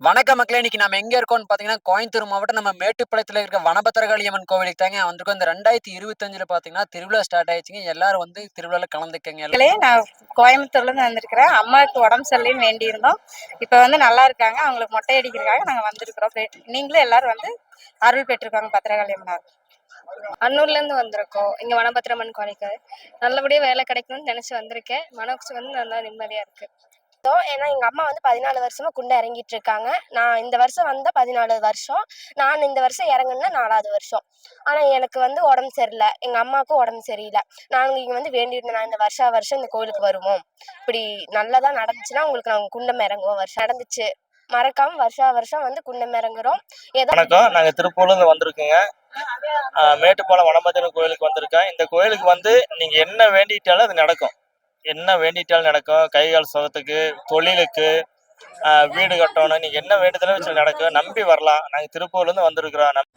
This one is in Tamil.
வணக்கம் மக்களே இன்னைக்கு நம்ம எங்க இருக்கோம்னு பாத்தீங்கன்னா கோயம்புத்தூர் மாவட்டம் நம்ம மேட்டுப்பாளையத்துல இருக்க வனபத்திரகாளியம்மன் கோவிலுக்கு தாங்க வந்திருக்கோம். இந்த ரெண்டாயிரத்தி இருபத்தஞ்சுல பாத்தீங்கன்னா திருவிழா ஸ்டார்ட் ஆயிடுச்சுங்க. எல்லாரும் வந்து திருவிழால கலந்துக்கங்க நான் கோயம்புத்தூர்ல இருந்து வந்திருக்கிறேன். அம்மாவுக்கு உடம்பு சரியில்லைன்னு வேண்டி இருந்தோம் இப்ப வந்து நல்லா இருக்காங்க. அவங்களுக்கு மொட்டை அடிக்கிறதுக்காக நாங்க வந்திருக்கிறோம். நீங்களும் எல்லாரும் வந்து அருள் பெற்றிருக்காங்க பத்திரகாளி அம்மனார் அன்னூர்ல இருந்து வந்திருக்கோம். இங்க வனபத்திரமன் கோழிக்கு நல்லபடியா வேலை கிடைக்கணும்னு நினைச்சு வந்திருக்கேன். மனசு வந்து நல்லா நிம்மதியா இருக்கு. ஏன்னா எங்க அம்மா வந்து பதினாலு வருஷமா குண்டை இறங்கிட்டு இருக்காங்க. நான் இந்த வருஷம் வந்தா பதினாலு வருஷம். நான் இந்த வருஷம் இறங்குனா நாலாவது வருஷம். ஆனா எனக்கு வந்து உடம்பு சரியில்லை. எங்க அம்மாவுக்கும் உடம்பு சரியில்லை. நாங்க இங்க வந்து வேண்டிட்டு நான் இந்த வருஷா வருஷம் இந்த கோயிலுக்கு வருவோம். இப்படி நல்லதா நடந்துச்சுன்னா உங்களுக்கு நாங்க குண்டம் இறங்குவோம். வருஷம் நடந்துச்சு. மறக்காம வருஷா வருஷம் வந்து குண்டம் இறங்குறோம். ஏதோ வணக்கம். நாங்க திருப்பூர்ல வந்திருக்கோங்க. ஆஹ் மேட்டுப்பாளையம் வனபத்திரன் கோயிலுக்கு வந்திருக்கோம் இந்த கோயிலுக்கு வந்து நீங்க என்ன வேண்டிட்டாலும் அது நடக்கும். என்ன வேண்டிட்டாலும் நடக்கும்? கை கால் சுகத்துக்கு தொழிலுக்கு வீடு கட்டணும். நீங்கள் என்ன வேண்டுதலும் நடக்கும். நம்பி வரலாம். நாங்கள் திருப்பூர்லேருந்து வந்திருக்கிறோம்.